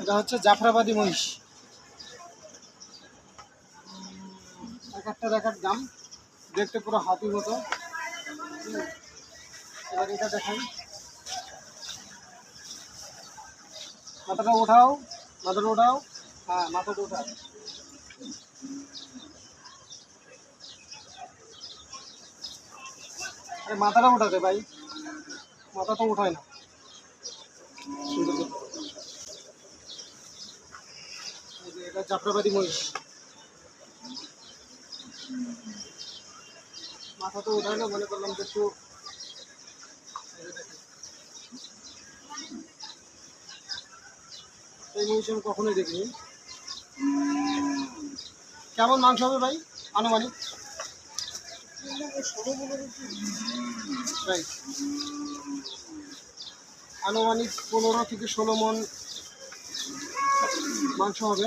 এটা হচ্ছে জাফরাবাদী মহিষ। এক একটা এক এক দাম, দেখতে পুরো হাতির মতো। এবার এটা দেখাই। মাথাটা ওঠাও মাথাটা ওঠাও। হ্যাঁ মাথাটা ওঠাও। আরে মাথাটা ওঠাতে ভাই। মাথা তো ওঠায় না সুন্দর করে। এই যে এটা জাফরাবাদী মহিষ। মাথা তো ওঠায় না, মনে করলাম যে একটু এই মহিষ আমি কখনোই দেখিনি। কেমন মাংস হবে ভাই, আনুমানিক. আনুমানিক পনেরো থেকে ষোলো মন মাংস হবে।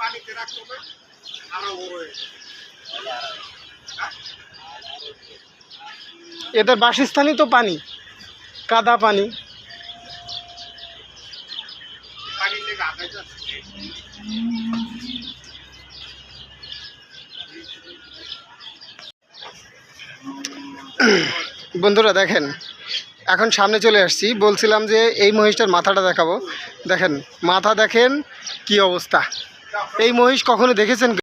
পানিতে রাখতে হবে আরও বড় হয়ে এদের বাসস্থানই তো পানি কাদা পানি। বন্ধুরা দেখেন এখন সামনে চলে আসছি। বলছিলাম যে এই মহিষটার মাথাটা দেখাবো। দেখেন মাথা দেখেন কি অবস্থা। এই মহিষ কখনো দেখেছেন?